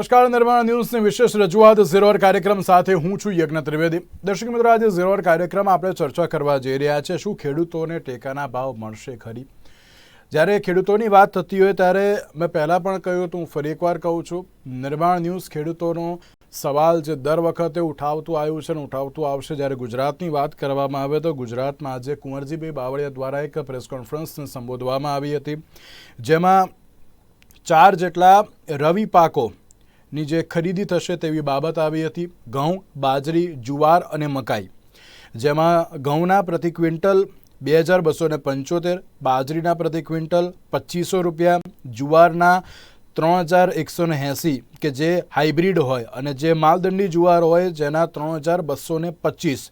નમસ્કાર, નિર્માણ ન્યૂઝની વિશેષ રજૂઆત ઝીરોર કાર્યક્રમ સાથે હું છું યજ્ઞ ત્રિવેદી. દર્શક મિત્રો, આજે ઝીરોર કાર્યક્રમ આપણે ચર્ચા કરવા જઈ રહ્યા છે, શું ખેડૂતોને ટેકાના ભાવ મળશે ખરી? જ્યારે ખેડૂતોની વાત થતી હોય ત્યારે મેં પહેલાં પણ કહ્યું હતું, હું ફરી એકવાર કહું છું, નિર્માણ ન્યૂઝ ખેડૂતોનો સવાલ જે દર વખતે ઉઠાવતું આવ્યું છે ને ઉઠાવતું આવશે, જ્યારે ગુજરાતની વાત કરવામાં આવે તો ગુજરાતમાં આજે કુંવરજીભાઈ બાવળિયા દ્વારા એક પ્રેસ કોન્ફરન્સને સંબોધવામાં આવી હતી, જેમાં ચાર જેટલા રવિ પાકોની જે ખરીદી થશે તેવી બાબત આવી હતી. ઘઉં, બાજરી, જુવાર અને મકાઈ. જેમાં ઘઉંના પ્રતિ ક્વિન્ટલ બે હજાર બસો ને પંચોતેર, બાજરીના પ્રતિ ક્વિન્ટલ પચીસો રૂપિયા, જુવારના ત્રણ હજાર એકસો ને એંસી, કે જે હાઇબ્રિડ હોય અને જે માલદંડી જુવાર હોય જેના ત્રણ હજાર બસો ને પચીસ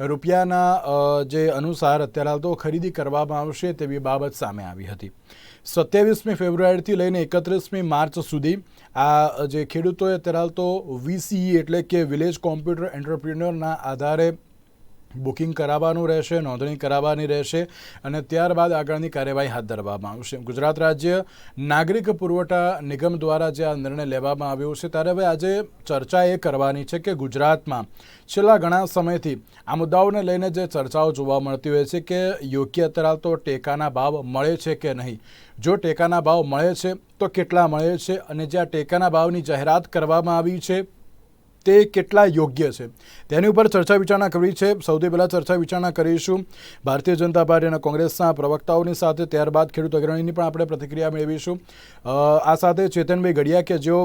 રૂપિયાના જે અનુસાર અત્યારે હાલ તો ખરીદી કરવામાં આવશે તેવી બાબત સામે આવી હતી. સત્યાવીસમી ફેબ્રુઆરીથી લઈને એકત્રીસમી માર્ચ સુધી આ જે ખેડૂતોએ અત્યારે તો વીસીઈ એટલે કે વિલેજ કોમ્પ્યુટર એન્ટરપ્રિન્યોરના આધારે બુકિંગ કરાવવાનું રહેશે, નોંધણી કરાવવાની રહેશે અને ત્યારબાદ આગળની કાર્યવાહી હાથ ધરવામાં આવશે. ગુજરાત રાજ્ય નાગરિક પુરવઠા નિગમ દ્વારા જે આ નિર્ણય લેવામાં આવ્યો છે, ત્યારે હવે આજે ચર્ચા એ કરવાની છે કે ગુજરાતમાં છેલ્લા ઘણા સમયથી આ મુદ્દાઓને લઈને જે ચર્ચાઓ જોવા મળતી હોય છે કે યોગ્ય અત્યારે ટેકાના ભાવ મળે છે કે નહીં? જો ટેકાના ભાવ મળે છે, તો કેટલા મળે છે? અને જે આ ટેકાના ભાવની જાહેરાત કરવામાં આવી છે તે કેટલા યોગ્ય છે? તેની ઉપર ચર્ચા વિચારણા કરવી છે. સૌથી પહેલાં ચર્ચા વિચારણા કરીશું. ભારતીય જનતા પાર્ટી અને કોંગ્રેસના પ્રવક્તાઓની સાથે ત્યારબાદ ખેડૂત અગ્રણીની પણ આપણે પ્રતિક્રિયા મેળવીશું. આ સાથે ચેતનભાઈ ગઢિયા કે જેઓ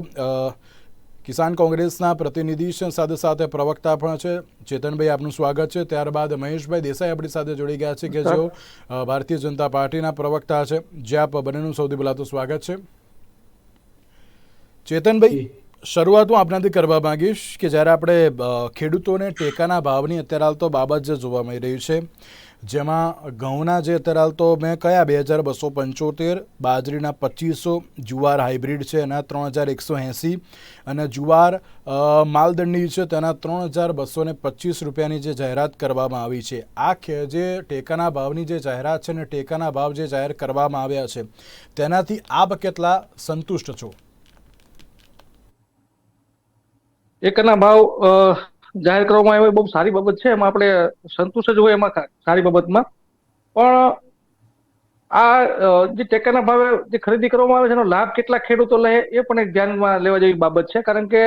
કિસાન કોંગ્રેસના પ્રતિનિધિ સાથે સાથે પ્રવક્તા પણ છે. ચેતનભાઈ આપનું સ્વાગત છે. ત્યારબાદ મહેશભાઈ દેસાઈ આપણી સાથે જોડી ગયા છે કે જેઓ ભારતીય જનતા પાર્ટીના પ્રવક્તા છે. જે આપ બંનેનું સૌથી પહેલાં તો સ્વાગત છે. ચેતનભાઈ શરૂઆત હું આપનાથી કરવા માંગીશ કે જ્યારે આપણે ખેડૂતોને ટેકાના ભાવની અત્યારે હાલ તો બાબત જે જોવા મળી રહી છે, જેમાં ઘઉંના જે અત્યારે હાલ તો મેં કયા, બે હજાર બસો પંચોતેર, બાજરીના પચીસો, જુવાર હાઇબ્રિડ છે, એના ત્રણ હજાર એકસો એંસી અને જુવાર માલદંડની માલદંડી છે, તેના ત્રણ હજાર બસો ને પચીસ રૂપિયાની જે જાહેરાત કરવામાં આવી છે. આ જે ટેકાના ભાવની જે જાહેરાત છે ને ટેકાના ભાવ જે જાહેર કરવામાં આવ્યા છે, તેનાથી આપ કેટલા સંતુષ્ટ છો? એકના ભાવ જાહેર કરવામાં આવ્યો બહુ સારી બાબત છે. એમાં આપણે સંતુષ્ટ જ હોય એમાં સારી બાબતમાં. પણ આ જે ટેકાના ભાવે જે ખરીદી કરવામાં આવે છે, એનો લાભ કેટલા ખેડૂતો લે એ પણ એક ધ્યાનમાં લેવા જેવી બાબત છે. કારણ કે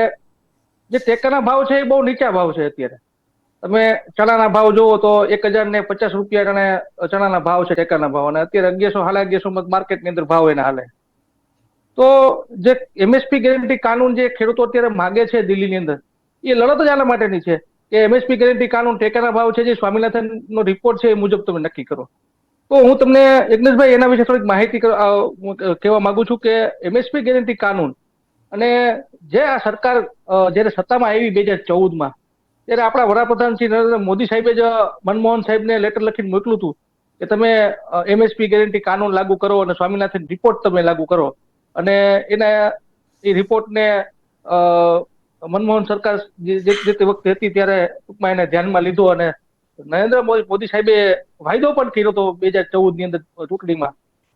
જે ટેકાના ભાવ છે એ બહુ નીચા ભાવ છે અત્યારે. તમે ચણાના ભાવ જુઓ તો એક હજાર ને પચાસ રૂપિયા ચણાના ભાવ છે ટેકાના ભાવ. અને અત્યારે અગિયારસો હાલે અગિયારસો માર્કેટની અંદર ભાવ એના હાલે. તો જે એમએસપી ગેરંટી કાનૂન જે ખેડૂતો અત્યારે માગે છે દિલ્હીની અંદર, એ લડત જ આના માટેની છે. કે એમએસપી ગેરંટી કાનૂન ટેકાના ભાવ છે જે સ્વામિનાથન નો રિપોર્ટ છે એ મુજબ તમે નક્કી કરો. તો હું તમને યજ્ઞેશભાઈ, એના વિશે થોડીક માહિતી કહેવા માંગુ છું કે એમએસપી ગેરંટી કાનૂન અને જે આ સરકાર જ્યારે સત્તામાં આવી બે હજાર ચૌદમાં, ત્યારે આપણા વડાપ્રધાન શ્રી નરેન્દ્ર મોદી સાહેબે જ મનમોહન સાહેબને લેટર લખીને મોકલું હતું કે તમે એમએસપી ગેરંટી કાનૂન લાગુ કરો અને સ્વામિનાથન રિપોર્ટ તમે લાગુ કરો. અને એના એ રિપોર્ટને મનમોહન સરકાર જે તે વખતે હતી ત્યારે ટૂંકમાં એને ધ્યાનમાં લીધો અને નરેન્દ્ર મોદી મોદી સાહેબે વાયદો પણ કર્યો હતો બે હજાર ચૌદની અંદર ચૂંટણીમાં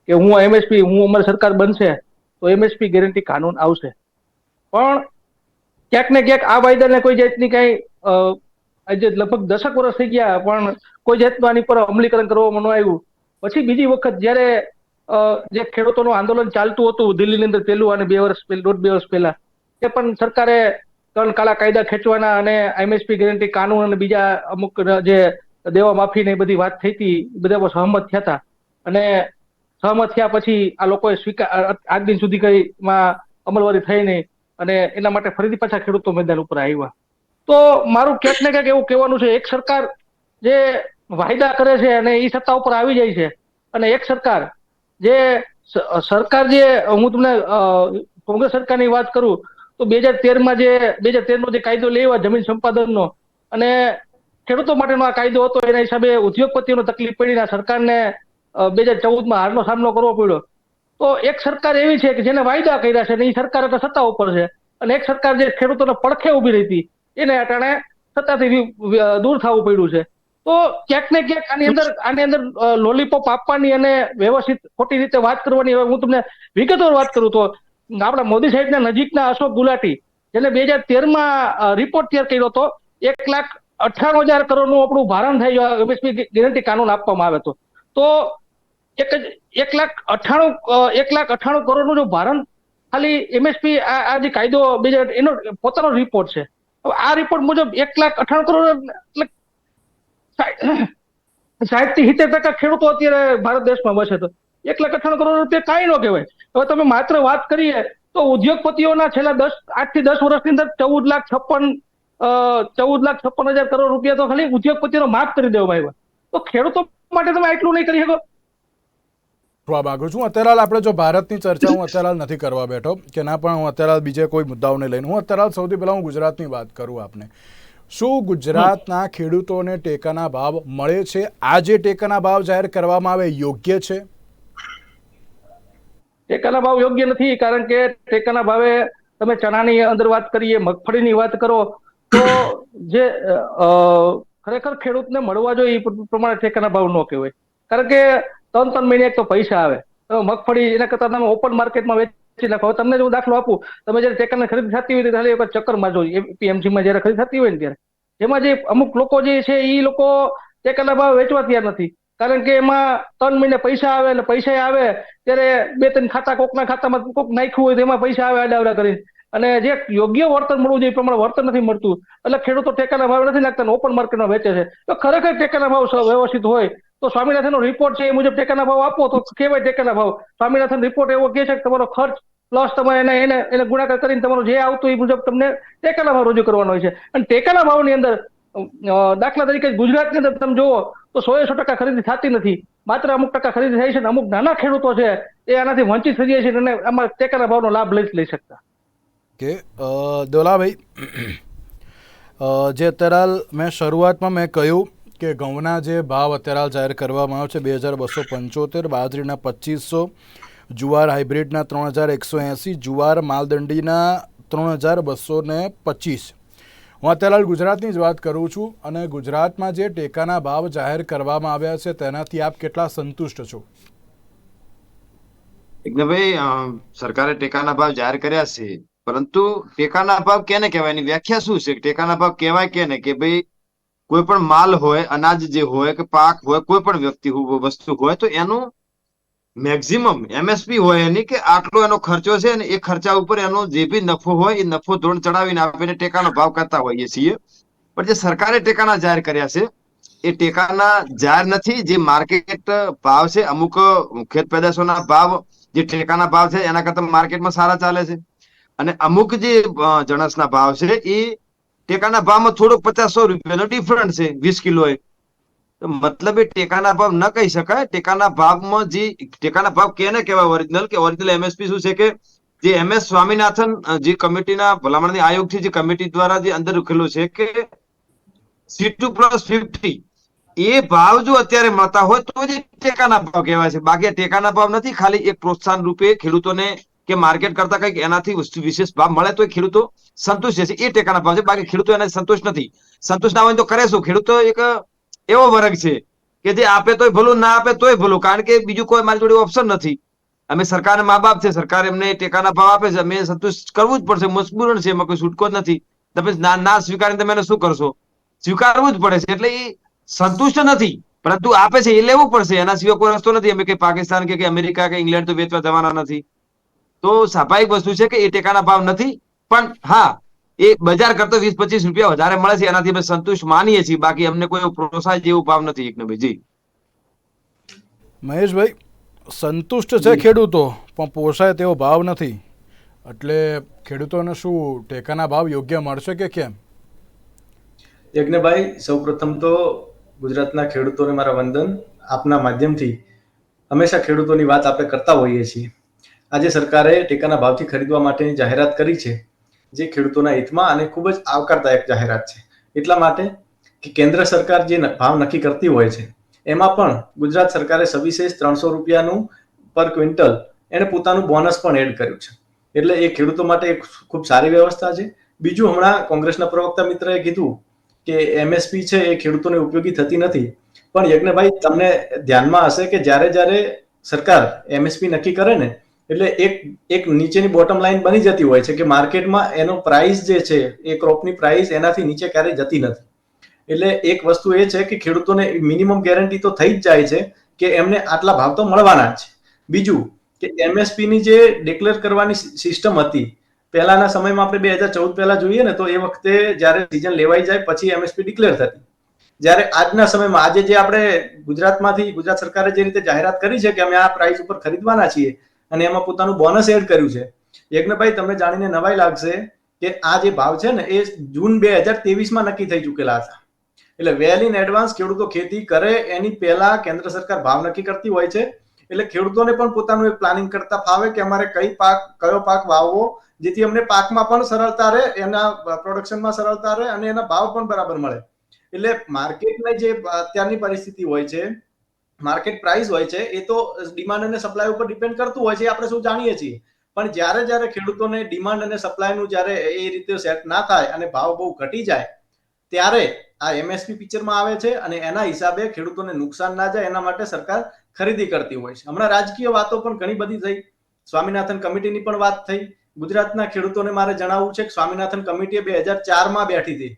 કે હું એમએસપી હું અમારી સરકાર બનશે તો એમએસપી ગેરંટી કાનૂન આવશે. પણ ક્યાંક ને ક્યાંક આ વાયદાને કોઈ જાતની કઈ આજે લગભગ દશક વર્ષ થઈ ગયા પણ કોઈ જાતનું આની પર અમલીકરણ કરવામાં ન આવ્યું. પછી બીજી વખત જ્યારે જે ખેડૂતોનું આંદોલન ચાલતું હતું દિલ્હીની અંદર પહેલું અને બે વર્ષ દોઢ બે વર્ષ પહેલા તે પણ સરકારે ત્રણ કાળા કાયદા ખેંચવાના અને એમએસપી ગેરંટી કાનૂન અને બીજા અમુક જે દેવા માફી ને એ બધી વાત થઈ હતી બધા સહમત થયા હતા. અને સહમત થયા પછી આ લોકોએ સ્વીકાર આજ દિન સુધી કઈમાં અમલવારી થઈ નહીં અને એના માટે ફરીથી પાછા ખેડૂતો મેદાન ઉપર આવ્યા. તો મારું ક્યાંક ને ક્યાંક એવું કહેવાનું છે, એક સરકાર જે વાયદા કરે છે અને એ સત્તા ઉપર આવી જાય છે અને એક સરકાર જે સરકાર જે હું તમને કોંગ્રેસ સરકારની વાત કરું, તો બે હજાર તેરમાં જે, બે હજાર તેરનો જે કાયદો લેવા જમીન સંપાદનનો અને ખેડૂતો માટેનો આ કાયદો હતો, એના હિસાબે ઉદ્યોગપતિઓને તકલીફ પડી ને આ સરકારને બે હજાર ચૌદમાં હારનો સામનો કરવો પડ્યો. તો એક સરકાર એવી છે કે જેને વાયદા કર્યા છે અને એ સરકાર એટલે સત્તા ઉપર છે. અને એક સરકાર જે ખેડૂતોને પડખે ઊભી રહી હતી, એને અટાણે સત્તાથી દૂર થવું પડ્યું છે. તો ક્યાંક ને ક્યાંક આની અંદર આની અંદર લોલીપોપ આપવાની અને વ્યવસ્થિત ખોટી રીતે વાત કરવાની હવે હું તમને વિગતવાર વાત કરું તો, આપણા મોદી સાહેબના નજીકના અશોક ગુલાટી, જેને બે હજાર તેરમાં રિપોર્ટ તૈયાર કર્યો હતો, એક લાખ અઠ્ઠાણું હજાર કરોડનું આપણું ભારણ થઈ એમએસપી ગેરંટી કાનૂન આપવામાં આવે તો. તો એક જ, એક લાખ અઠ્ઠાણું એક લાખ અઠ્ઠાણું કરોડનું જો ભારણ, ખાલી એમએસપી આ જે કાયદો, બે હજાર, એનો પોતાનો રિપોર્ટ છે. આ રિપોર્ટ મુજબ એક લાખ અઠાણું કરોડ એટલે સાઠથી સિત્તેર ટકા ખેડૂતો અત્યારે ભારત દેશમાં વસે તો. એક લાખ અઠાણું કરોડ રૂપિયા કાંઈ ન કહેવાય. હવે તમે માત્ર વાત કરીએ તો ઉદ્યોગપતિઓના છેલ્લા દસ આઠથી દસ વર્ષની અંદર ચૌદ લાખ છપ્પન ચૌદ લાખ છપ્પન હજાર કરોડ રૂપિયા તો ખાલી ઉદ્યોગપતિનો માફ કરી દેવામાં આવ્યા. તો ખેડૂતો માટે તમે આટલું નહીં કરી શકો. કરવા માંગુ છું. અત્યારે આપણે જો ભારતની ચર્ચા હું અત્યારે નથી કરવા બેઠો, કે ના પણ હું અત્યારે બીજે કોઈ મુદ્દાઓને લઈને. હું અત્યારે સૌથી પહેલાં હું ગુજરાતની વાત કરું આપને. શું ગુજરાતના ખેડૂતોને ટેકાના ભાવ મળે છે? આ જે ટેકાના ભાવ જાહેર કરવામાં આવે, યોગ્ય છે? ટેકાના ભાવ યોગ્ય નથી, કારણ કે ટેકાના ભાવે તમે ચણાની અંદર વાત કરીએ, મગફળીની વાત કરો, તો જે ખરેખર ખેડૂતને મળવા જોઈએ એ પ્રમાણે ટેકાના ભાવ ન કહેવાય. કારણ કે ત્રણ ત્રણ મહિને એક તો પૈસા આવે. મગફળી એના કરતા તમે ઓપન માર્કેટમાં વેચી નાખો હવે તમને હું દાખલો આપું. તમે જયારે ટેકાની ખરીદી થતી હોય ત્યારે એક ચક્કર મારજો. પીએમસીમાં જયારે ખરીદી થતી હોય ને ત્યારે. એમાં જે અમુક લોકો જે છે એ લોકો ટેકરના ભાવ વેચવા તૈયાર નથી. કારણ કે એમાં ત્રણ મહિને પૈસા આવે અને પૈસા આવે, ત્યારે બે ત્રણ ખાતા કોકના ખાતામાં કોક નાખ્યું હોય તો એમાં પૈસા આવે આડાવડા કરી અને જે યોગ્ય વળતર મળવું જોઈએ એ પ્રમાણે વળતર નથી મળતું. એટલે ખેડૂતો ટેકાના ભાવ નથી નાખતા ઓપન માર્કેટમાં વેચે છે. તો ખરેખર ટેકાના ભાવ વ્યવસ્થિત હોય તો સ્વામિનાથનનો રિપોર્ટ છે એ મુજબ ટેકાના ભાવ આપો તો કેવાય ટેકાના ભાવ. સ્વામિનાથન રિપોર્ટ એવો કહે છે કે તમારો ખર્ચ પ્લસ તમે એને એને એને ગુણાકાર કરીને તમારું જે આવતું એ મુજબ તમને ટેકાના ભાવ રજૂ કરવાનો હોય છે. અને ટેકાના ભાવની અંદર દાખલા તરીકે ગુજરાતની અંદર તમે જુઓ તો સો સો ટકા ખરીદી થતી નથી. માત્ર અમુક ટકા ખરીદી થાય છે અને અમુક નાના ખેડૂતો છે એ આનાથી વંચિત થઈ જાય છે અને આમાં ટેકાના ભાવનો લાભ લઈ લઈ શકતા. કે દોલાભાઈ જે અત્યારે મેં શરૂઆતમાં મેં કહ્યું કે ઘઉંના જે ભાવ અત્યારે જાહેર કરવામાં આવ્યો છે, બે હજાર બસો પંચોતેર, બાજરીના પચીસો, જુવાર હાઇબ્રિડના ત્રણ હજાર એકસો એંસી, જુવાર માલદંડીના ત્રણ હજાર બસો ને પચીસ. હું અત્યારે ગુજરાતની જ વાત કરું છું અને ગુજરાતમાં જે ટેકાના ભાવ જાહેર કરવામાં આવ્યા છે, તેનાથી આપ કેટલા સંતુષ્ટ છો? ભાઈ સરકારે ટેકાના ભાવ જાહેર કર્યા છે, પરંતુ ટેકાના ભાવ કેને કહેવાય? એની વ્યાખ્યા શું છે? ટેકાના ભાવ કહેવાય કેને? કે ભાઈ કોઈ પણ માલ હોય, અનાજ જે હોય કે પાક હોય, કોઈ પણ વ્યક્તિ વસ્તુ હોય, તો એનું મેક્સિમમ એમએસપી હોય એની કે આટલો એનો ખર્ચો છે અને એ ખર્ચા ઉપર એનો જે બી નફો હોય, એ નફો ધોરણ ચડાવીને આપીને ટેકાનો ભાવ કરતા હોઈએ છીએ. પણ જે સરકારે ટેકાના જાહેર કર્યા છે, એ ટેકાના જાહેર નથી. જે માર્કેટ ભાવ છે, અમુક ખેત પેદાશોના ભાવ, જે ટેકાના ભાવ છે, એના કરતા માર્કેટમાં સારા ચાલે છે. અને અમુક જે જણસના ભાવ છે, એ ટેકાના ભાવમાં થોડોક પચાસો રૂપિયાનો ડિફરન્સ છે, વીસ કિલો મતલબ એ ટેકાના ભાવ ન કહી શકાય. ટેકાના ભાવમાં જે, ટેકાના ભાવ કેને કહેવાય? ઓરિજિનલ કે ઓરિજિનલ એમએસપી શું છે કે, જે એમ એસ સ્વામિનાથન જે કમિટીના, ભલામણની આયોગથી જે કમિટી દ્વારા જે અંદર લખેલું છે કે સી ટુ પ્લસ ફિફ્ટી એ ભાવ જો અત્યારે મળતા હોય તો જ ટેકાના ભાવ કહેવાય છે. બાકી ટેકાના ભાવ નથી, ખાલી એક પ્રોત્સાહન રૂપે ખેડૂતોને કે માર્કેટ કરતા કંઈક એનાથી વિશેષ ભાવ મળે તો એ ખેડૂતો સંતુષ્ટ છે એ ટેકાના ભાવ છે. બાકી ખેડૂતો એને સંતુષ્ટ નથી. સંતુષ્ટ ના હોય તો કરે શું? ખેડૂતો એક એવો વર્ગ છે કે જે આપે તોય ભલું, ના આપે તોય ભલું. કારણ કે બીજું કોઈ મારી જોડે ઓપ્શન નથી. અમે સરકાર મા બાપ છે. સરકાર એમને ટેકાના ભાવ આપે છે. અમે સંતુષ્ટ કરવું જ પડશે. મજબૂરન છે. એમાં કોઈ છૂટકો જ નથી. તમે ના ના સ્વીકારીને તમે એને શું કરશો? સ્વીકારવું જ પડે છે. એટલે એ સંતુષ્ટ નથી. પરંતુ આપે છે. એ લેવું પડશે. એના સિવાય કોઈ રસ્તો નથી. અમે કે પાકિસ્તાન કે અમેરિકા કે ઇંગ્લેન્ડ તો વેચવા જવાના નથી. તો સ્વાભાવિક વસ્તુ છે કે એ ટેકાના ભાવ નથી પણ હા એ બજાર કરતો વીસ પચીસ રૂપિયા વધારે મળે છે એનાથી અમે સંતુષ્ટ માનીએ છીએ. બાકી અમને કોઈ પ્રોત્સાહન જેવું ભાવ નથી એકનભાઈ મહેશભાઈ સંતુષ્ટ છે ખેડૂતો પણ પોસાય તેવો ભાવ નથી. એટલે ખેડૂતોને શું ટેકાના ભાવ યોગ્ય મળશે કે કેમ? યજ્ઞભાઈ સૌપ્રથમ તો ગુજરાતના ખેડૂતોને મારા વંદન. આપના માધ્યમથી હંમેશા ખેડૂતોની વાત આપણે કરતા હોઈએ છીએ. આજે સરકારે ટેકાના ભાવથી ખરીદવા માટેની જાહેરાત કરી છે, જે ખેડૂતોના હિતમાં અને ખૂબ જ આવકારદાયક જાહેરાત છે. એટલા માટે કે કેન્દ્ર સરકાર જે ભાવ નક્કી કરતી હોય છે, એમાં પણ ગુજરાત સરકારે સવિશેષ ત્રણસો રૂપિયાનું પર ક્વિન્ટલ એને પોતાનું બોનસ પણ એડ કર્યું છે. એટલે એ ખેડૂતો માટે એક ખૂબ સારી વ્યવસ્થા છે. બીજું હમણાં કોંગ્રેસના પ્રવક્તા મિત્રએ કીધું કે એમએસપી છે એ ખેડૂતોને ઉપયોગી થતી નથી. પણ યજ્ઞભાઈ, તમને ધ્યાનમાં હશે કે જ્યારે જ્યારે સરકાર એમએસપી નક્કી કરે ને એટલે એક એક નીચેની બોટમ લાઈન બની જતી હોય છે કે માર્કેટમાં એનો પ્રાઇસ જે છે, એ ક્રોપની પ્રાઇસ એનાથી નીચે ક્યારેય જતી નથી. એટલે એક વસ્તુ એ છે કે ખેડૂતોને મિનિમમ ગેરંટી તો થઈ જ જાય છે કે એમને આટલા ભાવ તો મળવાના જ છે. બીજું કે એમએસપીની જે ડિક્લેર કરવાની સિસ્ટમ હતી, પહેલાના સમયમાં આપણે બે હજાર ચૌદ પહેલા જોઈએ ને તો એ વખતે જ્યારે સિઝન લેવાઈ જાય પછી એમએસપી ડિક્લેર થતી. જ્યારે આજના સમયમાં, આજે જે આપણે ગુજરાતમાંથી ગુજરાત સરકારે જે રીતે જાહેરાત કરી છે કે અમે આ પ્રાઇસ ઉપર ખરીદવાના છીએ અને એમાં પોતાનું બોનસ એડ કર્યું છે. યજ્ઞભાઈ તમને જાણીને નવાઈ લાગશે કે આ જે ભાવ છે ને, એ જૂન બે હજાર તેવીસમાં નક્કી થઈ ચૂકેલા હતા. એટલે વેલ ઇન એડવાન્સ ખેડૂતો ખેતી કરે, એની પહેલા કેન્દ્ર સરકાર ભાવ નક્કી કરતી હોય છે. એટલે ખેડૂતોને પણ પોતાનું એક પ્લાનિંગ કરતા ફાવે કે અમારે કઈ પાક, કયો પાક વાવવો, જેથી અમને પાકમાં પણ સરળતા રહે, એના પ્રોડક્શનમાં સરળતા રહે અને એના ભાવ પણ બરાબર મળે. એટલે માર્કેટની જે અત્યારની પરિસ્થિતિ હોય છે માર્કેટ પ્રાઇસ હોય છે, એ તો ડિમાન્ડ અને સપ્લાય ઉપર ડિપેન્ડ કરતું હોય છે આપણે શું જાણીએ છીએ. પણ જ્યારે જ્યારે ખેડૂતોને ડિમાન્ડ અને સપ્લાયનું જ્યારે એ રીતે સેટ ના થાય અને ભાવ બહુ ઘટી જાય, ત્યારે આ એમએસપી પિક્ચરમાં આવે છે અને એના હિસાબે ખેડૂતોને નુકસાન ના જાય, એના માટે સરકાર ખરીદી કરતી હોય છે. હમણાં રાજકીય વાતો પણ ઘણી બધી થઈ. સ્વામિનાથન કમિટીની પણ વાત થઈ. ગુજરાતના ખેડૂતોને મારે જણાવવું છે કે સ્વામિનાથન કમિટીએ બે હજાર ચારમાં બેઠી હતી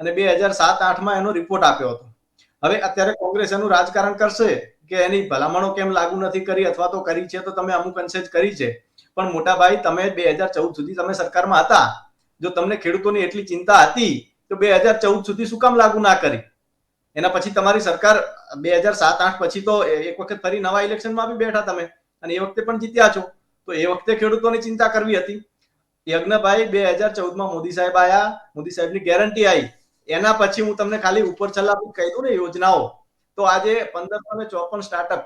અને બે હજાર સાત, આઠમાં એનો રિપોર્ટ આપ્યો હતો. હવે અત્યારે કોંગ્રેસ એનું રાજકારણ કરશે કે એની ભલામણો કેમ લાગુ નથી કરી અથવા તો કરી છે તો તમે અમુક અંશે જ કરી છે. પણ મોટા ભાઈ તમે બે હજાર ચૌદ સુધી તમે સરકારમાં હતા. જો તમને ખેડૂતોની એટલી ચિંતા હતી, તો બે હજાર ચૌદ સુધી શું કામ લાગુ ના કરી? એના પછી તમારી સરકાર બે હજાર સાત, આઠ પછી તો એક વખત ફરી નવા ઇલેક્શનમાં બી બેઠા તમે અને એ વખતે પણ જીત્યા છો. તો એ વખતે ખેડૂતોની ચિંતા કરવી હતી. યજ્ઞભાઈ બે હજાર ચૌદમાં મોદી સાહેબ આયા. મોદી સાહેબની ગેરંટી આવી એના પછી હું તમને ખાલી ઉપર છલ્લા કહી દઉં ને યોજનાઓ. તો આજે પંદરસો ને ચોપન સ્ટાર્ટઅપ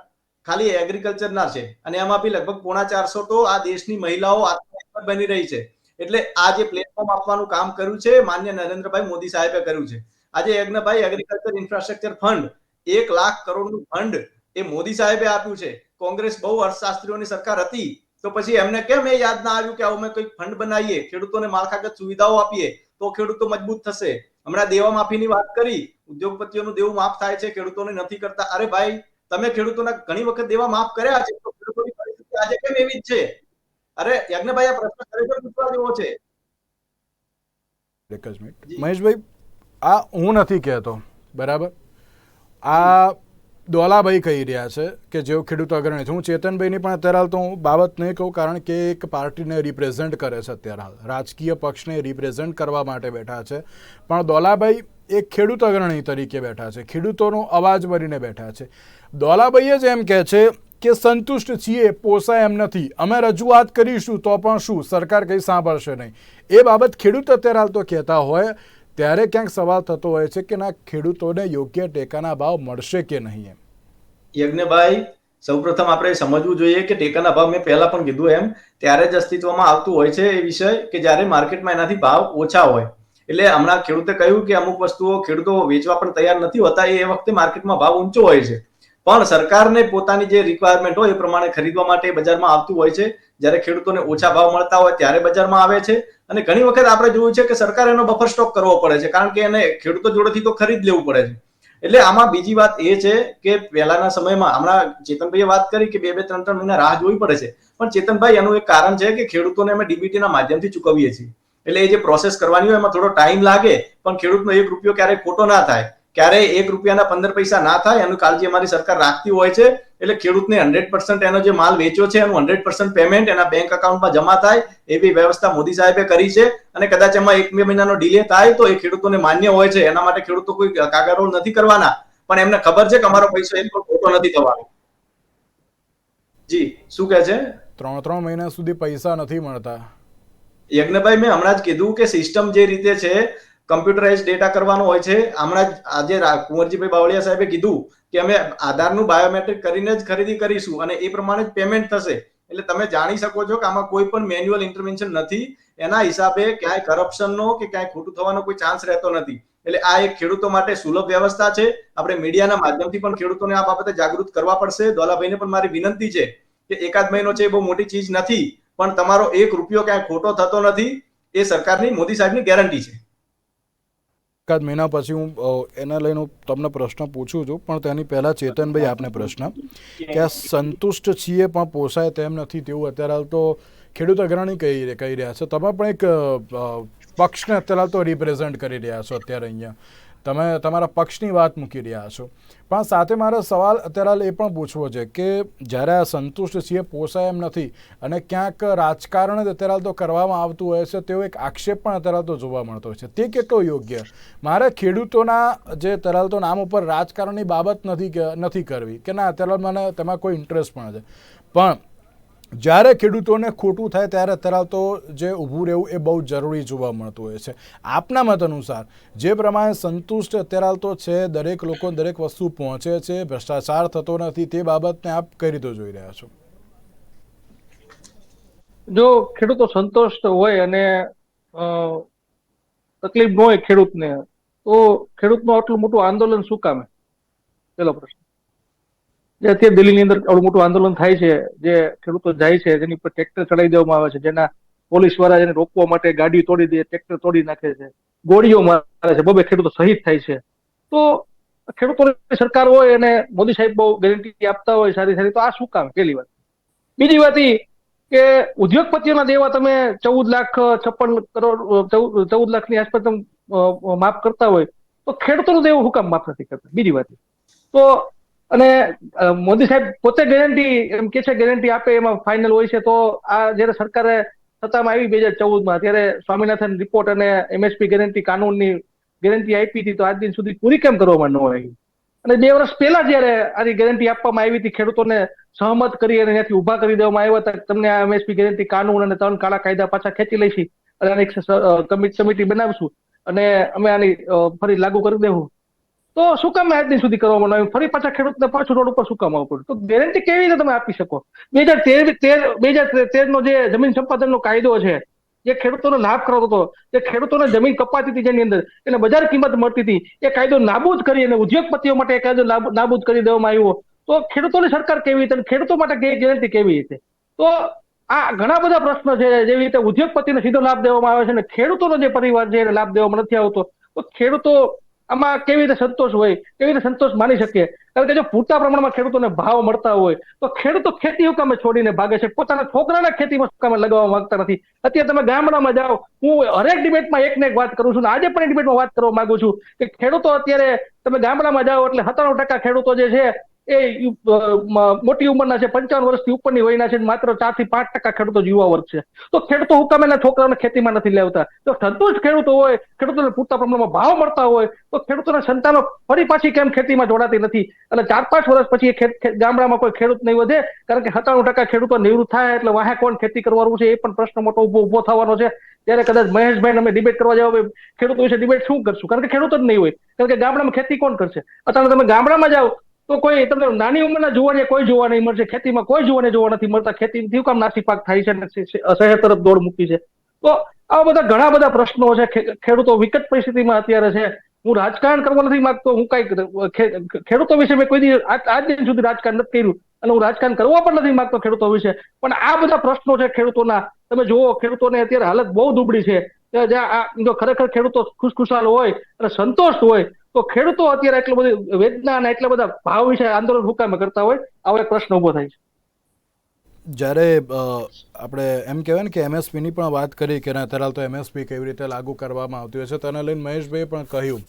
ખાલી એગ્રીકલ્ચરના છે. અને એમાં બી લગભગ પોણા ચારસો તો આ દેશની મહિલાઓ આત્મનિર્ભર બની રહી છે. એટલે આ જે પ્લેટફોર્મ આપવાનું કામ કર્યું છે, માન્ય નરેન્દ્રભાઈ મોદી સાહેબે કર્યું છે. આજે યજ્ઞભાઈ એગ્રીકલ્ચર ઇન્ફ્રાસ્ટ્રક્ચર ફંડ એક લાખ કરોડનું ફંડ એ મોદી સાહેબે આપ્યું છે. કોંગ્રેસ બહુ અર્થશાસ્ત્રીઓની સરકાર હતી. તો પછી એમને કેમ એ યાદ ના આવ્યું કે આવું મેં કંઈક ફંડ બનાવીએ, ખેડૂતોને માળખાગત સુવિધાઓ આપીએ, તો ખેડૂતો મજબૂત થશે. હમણાં દેવા માફીની વાત કરી ઉદ્યોગપતિઓનું દેવું માફ થાય છે ખેડૂતોને નથી કરતા. અરે ભાઈ તમે ખેડૂતોના ઘણી વખત દેવા માફ કર્યા છે તો ખેડૂતોની પરિસ્થિતિ આજે કેમ એવી જ છે? અરે યજ્ઞભાઈ આ પ્રશ્ન ખરેખર પૂછવા જેવો છે. એક જ મિનિટ. મહેશભાઈ આ હું નથી કહેતો બરાબર? આ દોલાભાઈ કહી રહ્યા છે કે જેઓ ખેડૂત અગ્રણી છે. હું ચેતનભાઈની પણ અત્યારે હાલ તો હું બાબત નહીં કહું, કારણ કે એક પાર્ટીને રિપ્રેઝેન્ટ કરે છે અત્યારે હાલ. રાજકીય પક્ષને રિપ્રેઝેન્ટ કરવા માટે બેઠા છે. પણ દોલાભાઈ એક ખેડૂત અગ્રણી તરીકે બેઠા છે. ખેડૂતોનો અવાજ બનીને બેઠા છે. દોલાભાઈએ જ એમ કહે છે કે સંતુષ્ટ છીએ, પોસાય એમ નથી. અમે રજૂઆત કરીશું તો પણ શું? સરકાર કંઈ સાંભળશે નહીં. એ બાબત ખેડૂત અત્યારે હાલ તો કહેતા હોય. ત્યારે ક્યાંક સવાલ થતો હોય છે કે ના ખેડૂતોને યોગ્ય ટેકાના ભાવ મળશે કે નહીં એમ? યજ્ઞભાઈ, સૌપ્રથમ આપણે સમજવું જોઈએ કે ટેકાના ભાવ મેં પહેલા પણ કીધું એમ, ત્યારે જ અસ્તિત્વમાં આવતું હોય છે એ વિષય કે જ્યારે માર્કેટમાં એનાથી ભાવ ઓછા હોય. એટલે હમણાં ખેડૂતે કહ્યું કે અમુક વસ્તુઓ ખેડૂતો વેચવા પણ તૈયાર નથી હોતા, એ વખતે માર્કેટમાં ભાવ ઊંચો હોય છે. પણ સરકારને પોતાની જે રિક્વાયરમેન્ટ હોય એ પ્રમાણે ખરીદવા માટે બજારમાં આવતું હોય છે. જ્યારે ખેડૂતોને ઓછા ભાવ મળતા હોય ત્યારે બજારમાં આવે છે. અને ઘણી વખત આપણે જોયું છે કે સરકાર એનો બફર સ્ટોક કરવો પડે છે, કારણ કે એને ખેડૂતો જોડેથી તો ખરીદ લેવું પડે છે. એટલે આમાં બીજી વાત એ છે કે પહેલાના સમયમાં હમણાં ચેતનભાઈએ વાત કરી કે બે બે ત્રણ ત્રણ મહિના રાહ જોવી પડે છે. પણ ચેતનભાઈ, એનું એક કારણ છે કે ખેડૂતોને અમે ડીબીટીના માધ્યમથી ચૂકવીએ છીએ. એટલે એ જે પ્રોસેસ કરવાની હોય એમાં થોડો ટાઈમ લાગે, પણ ખેડૂતનો એક રૂપિયો ક્યારેય ખોટો ના થાય. ક્યારેય એક રૂપિયાના પંદર પૈસા ના થાય, એનું કાળજી અમારી સરકાર રાખતી હોય છે એટલે ખેડૂતને હંડ્રેડ પર્સન્ટ એનો જે માલ વેચ્યો છે એનું હંડ્રેડ પર્સન્ટ પેમેન્ટ એના બેંક અકાઉન્ટમાં જમા થાય એવી વ્યવસ્થા મોદી સાહેબે કરી છે. અને કદાચ એમાં એક બે મહિનાનો ડિલે થાય તો એ ખેડૂતોને માન્ય હોય છે. એના માટે ખેડૂતો કોઈ કાગારોળ નથી કરવાના. પણ એમને ખબર છે કે અમારો પૈસો એક ખોટો નથી થવાનો. જી શું કહે છે? ત્રણ ત્રણ મહિના સુધી પૈસા નથી મળતા. યજ્ઞભાઈ મેં હમણાં જ કીધું કે સિસ્ટમ જે રીતે છે કમ્પ્યુટરાઇઝ ડેટા કરવાનો હોય છે. હમણાં જ આજે કુંવરજીભાઈ બાવળિયા સાહેબે કીધું કે અમે આધારનું બાયોમેટ્રિક કરીને જ ખરીદી કરીશું અને એ પ્રમાણે જ પેમેન્ટ થશે. એટલે તમે જાણી શકો છો કે આમાં કોઈ પણ મેન્યુઅલ ઇન્ટરવેન્શન નથી. એના હિસાબે ક્યાંય કરપ્શનનો કે ક્યાંય ખોટું થવાનો કોઈ ચાન્સ રહેતો નથી. એટલે આ એક ખેડૂતો માટે સુલભ વ્યવસ્થા છે. આપણે મીડિયાના માધ્યમથી પણ ખેડૂતોને આ બાબતે જાગૃત કરવા પડશે. દોલાભાઈને પણ મારી વિનંતી છે કે એકાદ મહિનો છે એ બહુ મોટી ચીજ નથી. પણ તમારો એક રૂપિયો ક્યાંય ખોટો થતો નથી. એ સરકારની, મોદી સાહેબની ગેરંટી છે. એકાદ મહિના પછી હું એના લઈને હું તમને પ્રશ્ન પૂછું છું, પણ તેની પહેલાં ચેતનભાઈ આપને પ્રશ્ન. કે આ સંતુષ્ટ છીએ પણ પોસાય તેમ નથી તેવું અત્યારે તો ખેડૂત અગ્રણી કહી કહી રહ્યા છે. તમે પણ એક પક્ષને અત્યારે તો રિપ્રેઝેન્ટ કરી રહ્યા છો અત્યારે અહીંયા. તમે તમારા પક્ષની વાત મૂકી રહ્યા છો. પણ સાથે મારો સવાલ અત્યારે એ પણ પૂછવો છે કે જ્યારે આ સંતુષ્ટ છીએ પોસાય એમ નથી અને ક્યાંક રાજકારણ જ અત્યારે તો કરવામાં આવતું હોય છે, તેવો એક આક્ષેપ પણ અત્યારે તો જોવા મળતો છે. તે કેટલો યોગ્ય? મારે ખેડૂતોના જે અત્યારે તો નામ ઉપર રાજકારણની બાબત નથી નથી કરવી, કે ના, અત્યારે મને, તેમાં કોઈ ઇન્ટરેસ્ટ પણ છે પણ જ્યારે ખેડૂતોને ખોટું થાય ત્યારે ધરાવતો જે ઊભું રહેવું એ બહુ જરૂરી જોવા મળતું હોય છે. આપના મત અનુસાર જે પ્રમાણે સંતુષ્ટ અત્યારે તો છે, દરેક લોકો દરેક વસ્તુ પહોંચે છે, ભ્રષ્ટાચાર થતો નથી, તે બાબતને આપ કઈ રીતે જોઈ રહ્યા છો? જો ખેડૂતો સંતુષ્ટ હોય અને તકલીફ ન હોય ખેડૂતને, તો ખેડૂતનું આટલું મોટું આંદોલન શું કામે? પેલો પ્રશ્ન. જે અત્યારે દિલ્હીની અંદર આવડું મોટું આંદોલન થાય છે, જે ખેડૂતો જાય છે, જેની ઉપર ટ્રેક્ટર ચડાવી દેવામાં આવે છે, જેના પોલીસવાળા એને રોકવા માટે ગાડી તોડી દે ટ્રેક્ટર તોડી નાખે છે, ગોળીઓ મારે છે, બબે ખેડૂતો શહીદ થાય છે. તો ખેડૂતોની સરકાર હોય અને મોદી સાહેબ બહુ ગેરંટી આપતા હોય સારી સારી, તો આ શું કામ? પેલી વાત. બીજી વાત ઈ કે ઉદ્યોગપતિઓના દેવા તમે ચૌદ લાખ, છપ્પન કરોડ, ચૌદ લાખની આસપાસ તમે માફ કરતા હોય, તો ખેડૂતોનું દેવું હું કામ માફ નથી કરતા? બીજી વાત તો અને મોદી સાહેબ પોતે ગેરંટી એમ કે છે ગેરંટી આપે એમાં ફાઇનલ હોય છે તો આ જયારે સરકારે સત્તામાં આવી બે હજાર ચૌદમાં ત્યારે સ્વામિનાથન રિપોર્ટ અને એમએસપી ગેરંટી કાનૂનની ગેરંટી આપી હતી તો આજ દિન સુધી પૂરી કેમ કરવામાં ન આવી? અને બે વર્ષ પહેલા જયારે આની ગેરંટી આપવામાં આવી હતી ખેડૂતોને સહમત કરી અને ત્યાંથી ઊભા કરી દેવામાં આવ્યા હતા તમને આ એમએસપી ગેરંટી કાનૂન અને ત્રણ કાળા કાયદા પાછા ખેંચી લઈશી. અને આની એક સ- અ, કમિ- બનાવશું. અને અમે આની ફરી લાગુ કરી દેવું તો શું કામ આજ દિન સુધી કરવામાં આવ્યું? ફરી પાછા ખેડૂતને પાછું રોડ ઉપર શું કામ આવવું તો ગેરંટી કેવી રીતે તમે આપી શકો? બે હજાર તેર તેર, બે હજાર તેર નો જે જમીન સંપાદનનો કાયદો છે, જે ખેડૂતોનો લાભ કરાવતો હતો, જે ખેડૂતોને જમીન કપાતી હતી જેની અંદર એને બજાર કિંમત મળતી હતી, એ કાયદો નાબૂદ કરી અને ઉદ્યોગપતિઓ માટે એ કાયદો નાબૂદ કરી દેવામાં આવ્યો. તો ખેડૂતોની સરકાર કેવી રીતે ખેડૂતો માટે ગેરંટી કેવી રીતે? તો આ ઘણા બધા પ્રશ્નો છે, જેવી રીતે ઉદ્યોગપતિને સીધો લાભ દેવામાં આવે છે અને ખેડૂતોનો જે પરિવાર છે એને લાભ દેવામાં નથી આવતો. તો ખેડૂતો આમાં કેવી રીતે સંતોષ હોય, કેવી રીતે સંતોષ માની શકીએ? કારણ કે જો પૂરતા પ્રમાણમાં ખેડૂતોને ભાવ મળતા હોય, તો ખેડૂતો ખેતી કામે છોડીને ભાગે છે. પોતાના છોકરાને ખેતીમાં કામે લગાવવા માંગતા નથી? અત્યારે તમે ગામડામાં જાઓ, હું હરેક ડિબેટમાં એકને એક વાત કરું છું આજે પણ ડિબેટમાં વાત કરવા માંગુ છું કે ખેડૂતો અત્યારે તમે ગામડામાં જાઓ એટલે સત્તાણું ટકા ખેડૂતો જે છે એ મોટી ઉંમરના છે, પંચાવન વર્ષથી ઉપરની વયના છે માત્ર ચારથી પાંચ ટકા ખેડૂતો યુવા વર્ગ છે. તો ખેડૂતો હુકામ છોકરાઓને ખેતીમાં નથી લેવતા. તો સંતુષ્ટ ખેડૂતો હોય, ખેડૂતોને પૂરતા પ્રમાણમાં ભાવ મળતા હોય, તો ખેડૂતોના સંતાનો ફરી પાછી કેમ ખેતીમાં જોડાતી નથી? અને ચાર પાંચ વર્ષ પછી ગામડામાં કોઈ ખેડૂત નહીં વધે, કારણ કે સત્તાણું ટકા ખેડૂતો નિવૃત્ત થાય એટલે વાહે કોણ ખેતી કરવાનું છે, એ પણ પ્રશ્ન મોટો ઊભો ઊભો થવાનો છે. ત્યારે કદાચ મહેશભાઈ અમે ડિબેટ કરવા જાવ ખેડૂતો વિશે ડિબેટ શું કરશું? કારણ કે ખેડૂત જ નહીં હોય. કારણ કે ગામડામાં ખેતી કોણ કરશે? અત્યારે તમે ગામડામાં જાઓ તો કોઈ તમને નાની ઉંમરના જુવાને કોઈ જોવા નહીં મળશે. ખેતીમાં કોઈ જુવાને જોવા નથી મળતા. ખેતી કામ નાસી પાક થાય છે શહેર તરફ દોડ મૂકી છે. તો આવા બધા ઘણા બધા પ્રશ્નો છે. ખેડૂતો વિકટ પરિસ્થિતિમાં અત્યારે છે. હું રાજકારણ કરવા નથી માંગતો. હું કંઈક ખેડૂતો વિશે મેં કોઈ આજ દિન સુધી રાજકારણ નથી કર્યું અને હું રાજકારણ કરવા પણ નથી માંગતો ખેડૂતો વિશે. પણ આ બધા પ્રશ્નો છે ખેડૂતોના. તમે જુઓ, ખેડૂતોને અત્યારે હાલત બહુ દુબળી છે. જ્યાં ખરેખર ખેડૂતો ખુશખુશાલ હોય અને સંતોષ હોય તો ખેડૂતો અત્યારે એટલું બધું વેદના અને એટલા બધા ભાવ વિશે આંદોલન હુકામે કરતા હોય, આવો એક પ્રશ્ન ઊભો થાય છે. જ્યારે આપણે એમ કહેવાય ને કે એમએસપીની પણ વાત કરી કે અત્યારે તો એમએસપી કેવી રીતે લાગુ કરવામાં આવતી હોય છે તેને લઈને મહેશભાઈએ પણ કહ્યું.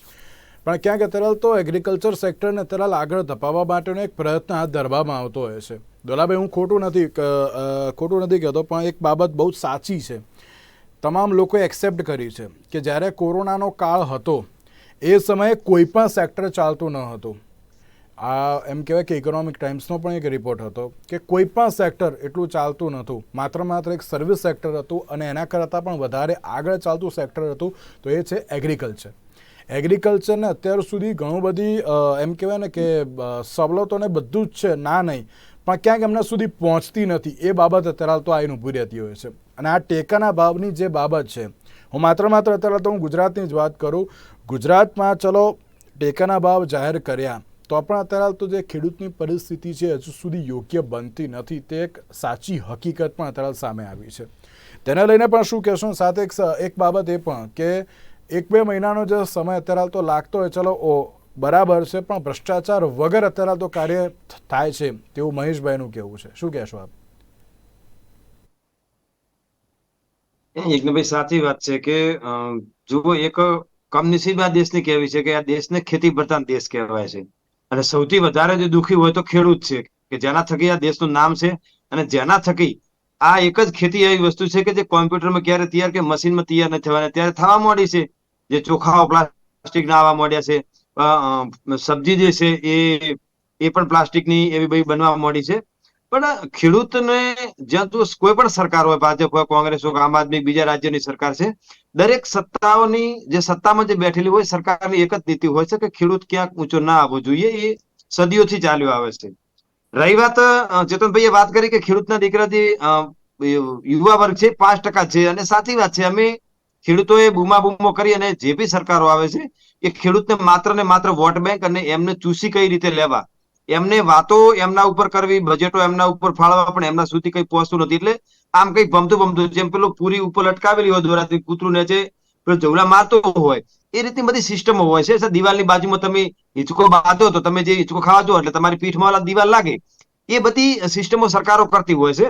પણ ક્યાંક અત્યારે તો એગ્રીકલ્ચર સેક્ટરને અત્યારે આગળ ધપાવવા માટેનો એક પ્રયત્ન હાથ ધરવામાં આવતો હોય છે. દોલાભાઈ, હું ખોટું નથી ખોટું નથી કહેતો, પણ એક બાબત બહુ સાચી છે. તમામ લોકોએ એક્સેપ્ટ કરી છે કે જ્યારે કોરોનાનો કાળ હતો એ સમયે કોઈ પણ સેક્ટર ચાલતું ન હતું. આ એમ કહેવાય કે ઇકોનોમિક ટાઈમ્સનો પણ એક રિપોર્ટ હતો કે કોઈ પણ સેક્ટર એટલું ચાલતું નહોતું. માત્ર માત્ર એક સર્વિસ સેક્ટર હતું અને એના કરતાં પણ વધારે આગળ ચાલતું સેક્ટર હતું તો એ છે એગ્રીકલ્ચર એગ્રીકલ્ચરને અત્યાર સુધી ઘણું બધી એમ કહેવાય ને કે સવલતોને બધું જ છે, ના નહીં. પણ ક્યાંક એમના સુધી પહોંચતી નથી. એ બાબત અત્યારે તો આવીને ઊભી રહેતી હોય છે. અને આ ટેકાના ભાવની જે બાબત છે હું માત્ર માત્ર અત્યારે તો હું ગુજરાતની જ વાત કરું. ગુજરાતમાં ચલો, ટેકાના ભાવ જાહેર કર્યા. તો પણ અત્યારે તો જે ખેડૂતની પરિસ્થિતિ છે, હજુ સુધી યોગ્ય બનતી નથી. તે એક સાચી હકીકત પણ અત્યારે સામે આવી છે. તેને લઈને પણ શું કહેશો? સાથે એક બાબત એ પણ કે એક બે મહિનાનો જે સમય અત્યારે તો લાગતો હોય, ચલો, ઓ, બરાબર છે, પણ ભ્રષ્ટાચાર વગર અત્યારે તો કાર્ય થાય છે તેવું મહેશભાઈનું કહેવું છે. શું કહેશો આપ? યજ્ઞભાઈ સાચી વાત છે કે જુઓ એક કમનસીબ આ દેશની કહેવી છે કે આ દેશને ખેતી પ્રધાન દેશ કહેવાય છે. અને સૌથી વધારે જે દુઃખી હોય તો ખેડૂત છે, કે જેના થકી આ દેશનું નામ છે અને જેના થકી આ એક જ ખેતી એવી વસ્તુ છે કે જે કોમ્પ્યુટરમાં ક્યારે તૈયાર કે મશીનમાં તૈયાર નથી થવાના. ત્યારે થવા માંડી છે, જે ચોખાઓ પ્લાસ્ટિક ના આવવા માંડ્યા છે સબ્જી જે છે એ એ પણ પ્લાસ્ટિકની એવી બધી બનવા માંડી છે. પણ ખેડૂતને જ્યાં તો કોઈ પણ સરકાર હોય, ભાજપ હોય, કોંગ્રેસ હોય, આમ આદમી બીજા રાજ્યની સરકાર છે, દરેક સત્તાઓની જે સત્તામાં જે બેઠેલી હોય, સરકારની એક જ નીતિ હોય છે કે ખેડૂત ક્યાંક ઊંચો ના આવવો જોઈએ, એ સદીઓથી ચાલ્યો આવે છે. રહી વાત ચેતનભાઈએ વાત કરી કે ખેડૂતના દીકરાથી જે યુવા વર્ગ છે, પાંચ ટકા છે, અને સાચી વાત છે, અમે ખેડૂતોએ બૂમા બૂમો કરી અને જે બી સરકારો આવે છે, એ ખેડૂતને માત્ર ને માત્ર વોટ બેંક અને એમને ચૂસી કઈ રીતે લેવા? એમને વાતો એમના ઉપર કરવી બજેટો એમના ઉપર ફાળવા પણ એમના સુધી કઈ પહોંચતું નથી. એટલે આમ કઈ ભમતું ભમતું, જેમ પેલું પૂરી ઉપર લટકાવેલી હોય દોરાથી કૂતરું ને છે પેલો જવલા મારતો હોય, એ રીતની બધી સિસ્ટમો હોય છે. દિવાલની બાજુમાં તમે હિંચકો બાંધો તો તમે જે હિંચકો ખાવા છો એટલે તમારી પીઠમાં દિવાલ લાગે. એ બધી સિસ્ટમો સરકારો કરતી હોય છે.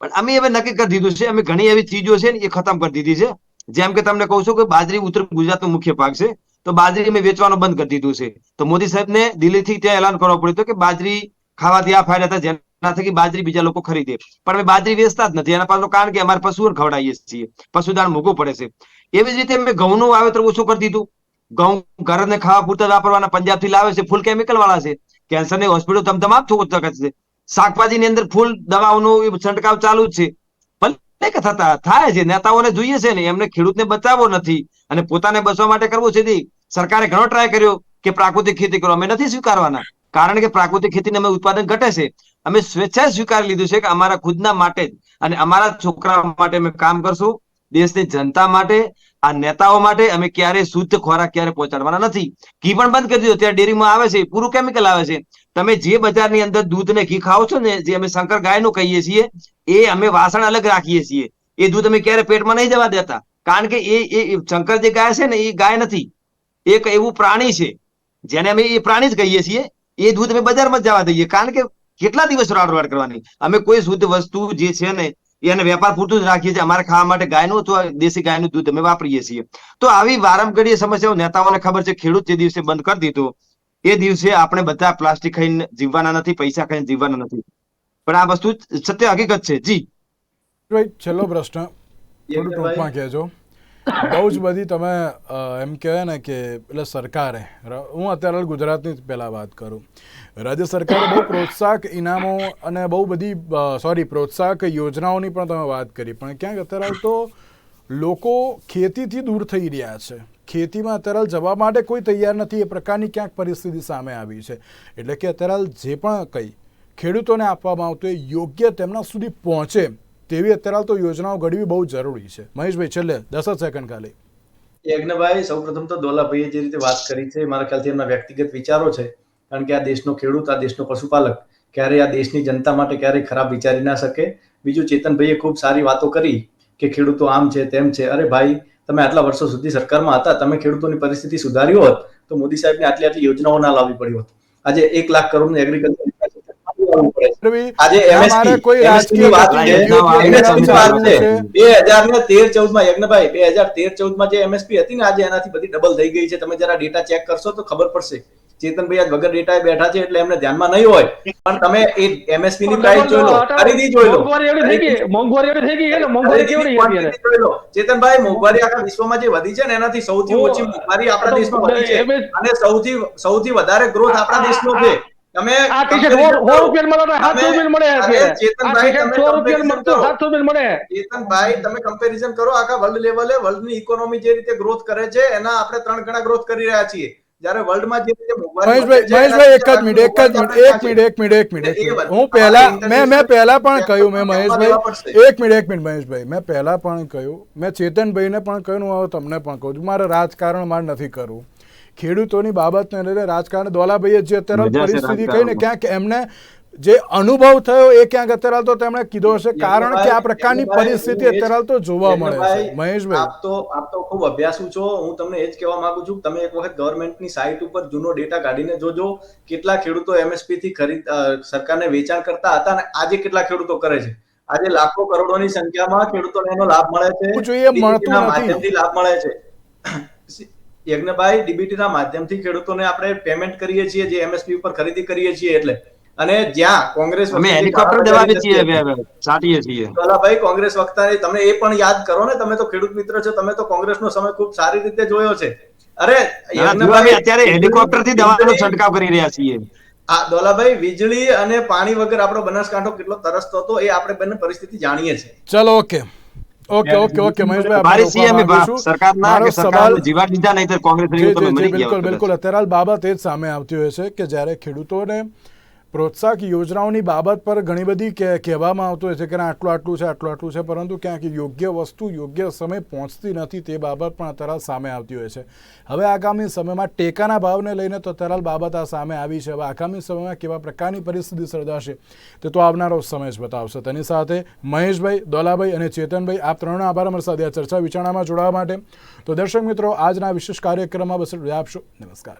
પણ અમે હવે નક્કી કરી દીધું છે, અમે ઘણી એવી ચીજો છે ને એ ખતમ કરી દીધી છે. જેમ કે તમને કહું છું કે બાજરી ઉત્તર ગુજરાતનો મુખ્ય પાક છે. તો બાજરી અમે વેચવાનું બંધ કરી દીધું છે. તો મોદી સાહેબને દિલ્હીથી ત્યાં એલાન કરવો પડ્યું હતું કે બાજરી ખાવાથી આ ફાયદા થાય, જેના થકી બાજરી બીજા લોકો ખરીદે. પણ અમે બાજરી વેચતા જ નથી. એના પાછળ કારણ કે અમારે પશુઓને ખવડાવીએ છીએ. પશુદાન મોંઘું પડે છે. એવી જ રીતે અમે ઘઉંનું વાવેતર ઓછું કરી દીધું. ઘઉં ઘરને ખાવા પૂરતા વાપરવાના પંજાબથી લાવે છે, ફૂલ કેમિકલ વાળા છે. કેન્સરની હોસ્પિટલ તમ થતું છે. શાકભાજીની અંદર ફૂલ દવાઓનું છંટકાવ ચાલુ જ છે. કે થતા થાય છે, નેતાઓને જોઈએ છે ને, એમને ખેડૂતને બચાવવો નથી. અને પોતાને બચવા માટે કરવું છે સરકારે ઘણો ટ્રાય કર્યો કે પ્રાકૃતિક ખેતી કરો. અમે નથી સ્વીકારવાના. કારણ કે પ્રાકૃતિક ખેતીને અમે ઉત્પાદન ઘટે છે. અમે સ્વેચ્છાએ સ્વીકારી લીધું છે કે અમારા ખુદના માટે અને અમારા છોકરા માટે અમે કામ કરશું. દેશની જનતા માટે, આ નેતાઓ માટે અમે ક્યારે શુદ્ધ ખોરાક ક્યારે પહોંચાડવાના નથી. ઘી પણ બંધ કરી દીધું. ત્યાં ડેરીમાં આવે છે, પૂરું કેમિકલ આવે છે. તમે જે બજારની અંદર દૂધ ને ઘી ખાઓ છો ને, જે અમે શંકર ગાયનું કહીએ છીએ, એ અમે વાસણ અલગ રાખીએ છીએ. એ દૂધ અમે ક્યારે પેટમાં નહીં જવા દેતા. કારણ કે એ એ શંકર જે ગાય છે ને, એ ગાય નથી. એક એવું પ્રાણી છે, જેને અમે એ પ્રાણી જ કહીએ છીએ, એ દૂધ અમે બજારમાં જવા દઈએ. કારણ કે કેટલા દિવસ રાડવાડ કરવાની? અમે કોઈ શુદ્ધ વસ્તુ જે છે ને એને વેપાર પૂરતું જ રાખીએ છીએ. અમારે ખાવા માટે ગાયનું અથવા દેશી ગાયનું દૂધ અમે વાપરીએ છીએ. તો આવી વારંગડીય સમસ્યાઓ નેતાઓને ખબર છે. ખેડૂત જે દિવસે બંધ કરી દીધું એ દિવસે આપણે બધા પ્લાસ્ટિક ખાઈને જીવવાના નથી પૈસા ખાઈને જીવવાના નથી. પણ આ વસ્તુ સત્ય હકીકત છે. જી. રાઈટ છેલ્લો પ્રશ્ન. થોડું ટૂંકમાં કહેજો. બહુ જ બધી તમે એમ કહેવાય ને કે એટલે સરકારે હું અત્યારે ગુજરાતની જ પહેલાં વાત કરું. રાજ્ય સરકારે બહુ પ્રોત્સાહક ઇનામો અને બહુ બધી સોરી પ્રોત્સાહક યોજનાઓની પણ તમે વાત કરી. પણ ક્યાંક અત્યારે તો લોકો ખેતીથી દૂર થઈ રહ્યા છે. ખેતીમાં અત્યારે જવા માટે કોઈ તૈયાર નથી. એ પ્રકારની ક્યાંક પરિસ્થિતિ સામે આવી છે. એટલે કે અત્યારે જે પણ કંઈ ખેડૂતોને આપવામાં આવતું એ યોગ્ય તેમના સુધી પહોંચે તેવી અત્યારે તો યોજનાઓ ઘડવી બહુ જરૂરી છે. મહેશભાઈ, છેલ્લે દસ સેકન્ડ ખાલી. યજ્ઞભાઈ સૌપ્રથમ તો દોલાભાઈએ જે રીતે વાત કરી છે, મારા ખ્યાલથી એમના વ્યક્તિગત વિચારો છે. કારણ કે આ દેશનો ખેડૂત, આ દેશનો પશુપાલક, ક્યારેય આ દેશની જનતા માટે ક્યારેય ખરાબ વિચારી ના શકે. બીજું ચેતનભાઈએ ખૂબ સારી વાતો કરી કે ખેડૂતો આમ છે તેમ છે. અરે ભાઈ તમે આટલા વર્ષો સુધી સરકારમાં હતા તમે ખેડૂતોની પરિસ્થિતિ સુધારી હોત તો મોદી સાહેબને આટલી આટલી યોજનાઓ ના લાવવી પડી હોત. આજે એક લાખ કરોડનું એગ્રીકલ્ચર આજે કોઈ વાત રાજકીય વાત છે છે. બે હજાર ને તેર ચૌદમાં યજ્ઞભાઈ બે હજાર તેર ચૌદમાં જે એમએસપી હતી ને આજે એનાથી બધી ડબલ થઈ ગઈ છે. તમે જરા ડેટા ચેક કરશો તો ખબર પડશે. ચેતનભાઈ આજ વગર ડેટા બેઠા છે એટલે એમને ધ્યાનમાં નહીં હોય. પણ તમે એ એમએસપી ની પ્રાઇસ જોઈ લો. ખરીદી જોઈ લો. મોંઘવારી થઈ ગઈ. મોંઘવારી જોઈ. ચેતનભાઈ મોંઘવારી આખા વિશ્વમાં જે વધી છે ને એનાથી સૌથી ઓછી મોંઘવારી આપણા દેશમાં વધી છે. અને સૌથી સૌથી વધારે ગ્રોથ આપણા દેશનો છે. તમે આ ટી શર્ટ મળે મળે ચેતનભાઈ, તમે મળતો કરો. સાતસો મળે. ચેતનભાઈ તમે કમ્પેરિઝન કરો. આખા વર્લ્ડ લેવલે વર્લ્ડની ઇકોનોમી જે રીતે ગ્રોથ કરે છે એના આપણે ત્રણ ગણા ગ્રોથ કરી રહ્યા છીએ. જ્યારે વર્લ્ડમાં જે રીતે મહેશભાઈ મહેશભાઈ એક જ મિનિટ એક જ મિનિટ એક મિનિટ એક મિનિટ એક મિનિટ. હું પહેલા મેં મેં પહેલા પણ કહ્યું મેં મહેશભાઈ. એક મિનિટ એક મિનિટ મહેશભાઈ. મેં પહેલા પણ કહ્યું મેં ચેતનભાઈને પણ કહ્યું હું હવે તમને પણ કહું છું મારે રાજકારણ મારે નથી કરવું. ખેડૂતોની બાબતને લઈને રાજકારણ દોલાભાઈએ જે અત્યારે પરિસ્થિતિ કહીને. ક્યાંક એમને જે અનુભવ થયો એ ક્યાંક અત્યારે તો તેમણે કીધો હશે કારણ કે આ પ્રકારની પરિસ્થિતિ અત્યારે તો જોવા મળે છે. મહેશભાઈ. આપ તો આપ તો ખૂબ અભ્યાસુ છો. હું તમને એ જ કહેવા માંગુ છું તમે એક વખત ગવર્મેન્ટની સાઇટ ઉપર જૂનો ડેટા કાઢીને જોજો કેટલા ખેડૂતો એમએસપી થી ખરીદ સરકારને વેચાણ કરતા હતા અને આજે કેટલા ખેડૂતો કરે છે. આજે લાખો કરોડોની સંખ્યામાં ખેડૂતોને એનો લાભ મળે છે. જોઈએ મળતું નથી. માધ્યમથી લાભ મળે છે. યજ્ઞભાઈ ડીબીટી ના માધ્યમથી ખેડૂતોને આપણે પેમેન્ટ કરીએ છીએ જે એમએસપી ઉપર ખરીદી કરીએ છીએ એટલે. અને જ્યાં કોંગ્રેસ અમે હેલિકોપ્ટર દબાવીએ છીએ છાંટીએ છીએ ભાઈ કોંગ્રેસ વખતે તમે એ પણ યાદ કરો ને તમે તો ખેડૂત મિત્ર છો તમે તો કોંગ્રેસનો સમય ખૂબ સારી રીતે જોયો છે. અરે અત્યારે હેલિકોપ્ટરથી દવાનો છંટકાવ કરી રહ્યા છીએ. હા દોલાભાઈ વીજળી અને પાણી વગર આપણો બનાસકાંઠો કેટલો તરસતો હતો એ આપણે બંને પરિસ્થિતિ જાણીએ છીએ. ચલો ઓકે. ઓકે ઓકે ઓકે મહેશભાઈ મારી સીએમ સરકારના કે લીધા કોંગ્રેસ બિલકુલ બિલકુલ. અત્યારે બાબત એ જ સામે આવતી હોય છે કે જ્યારે ખેડૂતોને પ્રોત્સાહક યોજનાઓની બાબત પર ઘણી બધી કહેવામાં આવતું હોય છે કે આટલું આટલું છે, આટલું આટલું છે, પરંતુ ક્યાંક યોગ્ય વસ્તુ, યોગ્ય સમય પહોંચતી નથી તે બાબત પણ અત્યારે સામે આવતી હોય છે. હવે આગામી સમયમાં ટેકાના ભાવને લઈને તો અત્યારે બાબત આ સામે આવી છે. હવે આગામી સમયમાં કેવા પ્રકારની પરિસ્થિતિ સર્જાશે તે તો આવનારો સમય જ બતાવશે. તેની સાથે મહેશભાઈ, દોલાભાઈ અને ચેતનભાઈ, આપ ત્રણનો આભાર અમારી સાથે આ ચર્ચા વિચારણામાં જોડાવા માટે. તો દર્શક મિત્રો, આજના વિશેષ કાર્યક્રમમાં બસ આપશો નમસ્કાર.